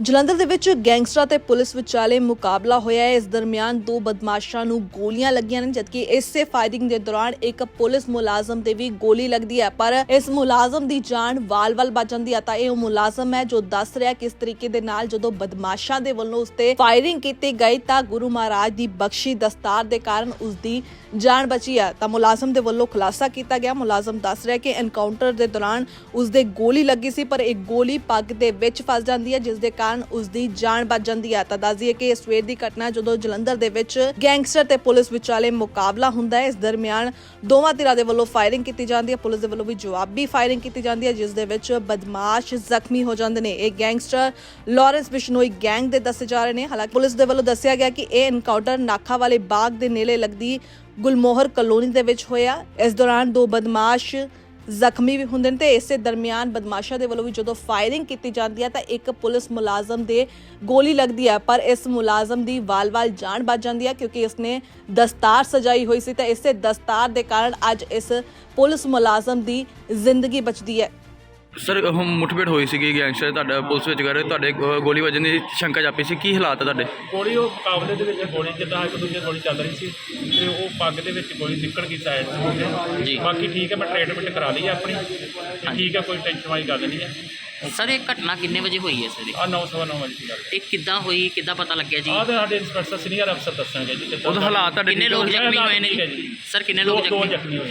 ਜਲੰਧਰ ਦੇ ਵਿੱਚ ਗੈਂਗਸਟਰਾਂ ਤੇ ਪੁਲਿਸ ਵਿਚਾਲੇ ਮੁਕਾਬਲਾ ਹੋਇਆ ਹੈ। ਇਸ ਦਰਮਿਆਨ ਦੋ ਬਦਮਾਸ਼ਾਂ ਨੂੰ ਗੋਲੀਆਂ ਲੱਗੀਆਂ ਨੇ, ਜਦਕਿ ਇਸੇ ਫਾਇਰਿੰਗ ਦੇ ਦੌਰਾਨ ਇੱਕ ਪੁਲਿਸ ਮੁਲਾਜ਼ਮ ਤੇ ਵੀ ਗੋਲੀ ਲੱਗਦੀ ਹੈ। ਪਰ ਇਸ ਮੁਲਾਜ਼ਮ ਦੀ ਜਾਨ ਵਾਲ-ਵਾਲ ਬਚ ਜਾਂਦੀ ਹੈ ਤਾਂ ਇਹ ਉਹ ਮੁਲਾਜ਼ਮ ਹੈ ਜੋ ਦੱਸ ਰਿਹਾ ਕਿਸ ਤਰੀਕੇ ਦੇ ਨਾਲ ਜਦੋਂ ਬਦਮਾਸ਼ਾਂ ਦੇ ਵੱਲੋਂ ਉਸ ਤੇ ਫਾਇਰਿੰਗ ਕੀਤੀ ਗਈ, ਤਾਂ ਗੁਰੂ ਮਹਾਰਾਜ ਦੀ ਬਖਸ਼ੀ ਦਸਤਾਰ ਦੇ ਕਾਰਨ ਉਸ ਦੀ ਜਾਨ ਬਚੀ ਹੈ। ਤਾਂ ਮੁਲਾਜ਼ਮ ਦੇ ਵੱਲੋਂ ਖੁਲਾਸਾ ਕੀਤਾ ਗਿਆ। ਮੁਲਾਜ਼ਮ ਦੱਸ ਰਿਹਾ ਕਿ ਐਨਕਾਊਂਟਰ ਦੇ ਦੌਰਾਨ ਉਸ ਦੇ ਗੋਲੀ ਲੱਗੀ ਸੀ, ਪਰ ਇੱਕ ਗੋਲੀ ਪੱਗ ਦੇ ਵਿੱਚ ਫਸ ਜਾਂਦੀ ਹੈ, ਜਿਸ ਦੇ ਕਾਰਨ ਉਸ ਦੀ ਜਾਨ ਬਚ ਜਾਂਦੀ ਹੈ। ਤਾਂ ਦੱਸ ਕਿ ਇਹ ਸਵੇਰ ਦੀ ਘਟਨਾ ਜਦੋਂ ਜਲੰਧਰ ਦੇ ਵਿੱਚ ਗੈਂਗਸਟਰ ਤੇ ਪੁਲਿਸ ਵਿਚਾਲੇ ਮੁਕਾਬਲਾ ਹੁੰਦਾ ਹੈ, ਇਸ ਦਰਮਿਆਨ ਦੋਵਾਂ ਧਿਰਾਂ ਦੇ ਵੱਲੋਂ ਫਾਇਰਿੰਗ ਕੀਤੀ ਜਾਂਦੀ ਹੈ। ਪੁਲਿਸ ਦੇ ਵੱਲੋਂ ਵੀ ਜਵਾਬੀ ਫਾਇਰਿੰਗ ਕੀਤੀ ਜਾਂਦੀ ਹੈ, ਜਿਸ ਦੇ ਵਿੱਚ ਬਦਮਾਸ਼ ਜ਼ਖਮੀ ਹੋ ਜਾਂਦੇ ਨੇ। ਇਹ ਗੈਂਗਸਟਰ ਲਾਰੈਂਸ ਬਿਸ਼ਨੋਈ ਗੈਂਗ ਦੇ ਦੱਸੇ ਜਾ ਰਹੇ ਨੇ। ਹਾਲਾਂਕਿ ਪੁਲਿਸ ਦੇ ਵੱਲੋਂ ਦੱਸਿਆ ਗਿਆ ਕਿ ਇਹ ਐਨਕਾਊਂਟਰ ਨਾਖਾ ਵਾਲੇ ਬਾਗ ਦੇ ਨੇੜੇ ਲੱਗਦੀ ਗੁਲਮੋਹਰ ਕਲੋਨੀ ਦੇ ਵਿੱਚ ਹੋਇਆ। ਇਸ ਦੌਰਾਨ ਦੋ ਬਦਮਾਸ਼ ਜ਼ਖਮੀ ਵੀ ਹੁੰਦੇ ਨੇ ਤੇ ਇਸੇ ਦਰਮਿਆਨ ਬਦਮਾਸ਼ਾਂ ਦੇ ਵੱਲੋਂ ਵੀ ਜਦੋਂ ਫਾਇਰਿੰਗ ਕੀਤੀ ਜਾਂਦੀ ਹੈ ਤਾਂ ਇੱਕ ਪੁਲਿਸ ਮੁਲਾਜ਼ਮ ਦੇ ਗੋਲੀ ਲੱਗਦੀ ਹੈ, ਪਰ ਇਸ ਮੁਲਾਜ਼ਮ ਦੀ ਵਾਲ-ਵਾਲ ਜਾਨ ਬਚ ਜਾਂਦੀ ਹੈ ਕਿਉਂਕਿ ਇਸਨੇ ਦਸਤਾਰ ਸਜਾਈ ਹੋਈ ਸੀ ਤਾਂ ਇਸੇ ਦਸਤਾਰ ਦੇ ਕਾਰਨ ਅੱਜ ਇਸ ਪੁਲਿਸ ਮੁਲਾਜ਼ਮ ਦੀ ਜ਼ਿੰਦਗੀ ਬਚਦੀ ਹੈ। ਸਰ ਉਹ ਮੁਠਭੇੜ ਹੋਈ ਸੀਗੀ ਗੈਂਗਸਟਰ ਤੁਹਾਡਾ ਪੁਲਿਸ ਵਿੱਚ ਕਰ ਤੁਹਾਡੇ ਗੋ- ਗੋਲੀ ਵੱਜਣ ਦੀ ਸ਼ੰਕਾ ਜਾਪੀ ਸੀ ਕੀ ਹਾਲਾਤ ਆ ਤੁਹਾਡੇ? ਗੋਲੀ ਉਹ ਮੁਕਾਬਲੇ ਦੇ ਵਿੱਚ ਗੋਲੀ ਜਿੱਦਾਂ ਇੱਕ ਦੂਜੇ ਗੋਲੀ ਚੱਲ ਰਹੀ ਸੀ ਤੇ ਉਹ ਪੱਗ ਦੇ ਵਿੱਚ ਗੋਲੀ ਨਿਕਲ ਗਈ ਸਾਈਡ ਤੋਂ ਜੀ। ਬਾਕੀ ਠੀਕ ਹੈ ਮੈਂ ਟ੍ਰੀਟਮੈਂਟ ਕਰਾ ਲਈ ਹੈ ਆਪਣੀ ਤੇ ਠੀਕ ਹੈ ਕੋਈ ਟੈਨਸ਼ਨ ਵਾਲੀ ਗੱਲ ਨਹੀਂ ਹੈ। ਸਰ ਇਹ ਘਟਨਾ ਕਿੰਨੇ ਵਜੇ ਹੋਈ ਹੈ ਸਰ? ਇਹ? ਆ 9:09 ਵਜੇ ਦੀ ਗੱਲ ਇਹ ਕਿੱਦਾਂ ਹੋਈ ਕਿੱਦਾਂ ਪਤਾ ਲੱਗਿਆ ਜੀ? ਆਹ ਤੇ ਸਾਡੇ ਇੰਸਪੈਕਟਰ ਸੀਨੀਅਰ ਅਫਸਰ ਦੱਸਣਗੇ ਜੀ ਕਿੱਦਾਂ ਉਹਦਾ ਹਾਲਾਤ ਤੁਹਾਡੇ ਕਿੰਨੇ ਠੀਕ ਲੋਕ ਹੋ- ਜ਼ਖਮੀ ਹੋਏ ਨੇ? ਹੈ ਜੀ। ਸਰ ਕਿੰਨੇ ਦੋ ਲੋਕ ਦੋ ਜ਼ਖਮੀ? ਜ਼ਖਮੀ ਹੋਏ।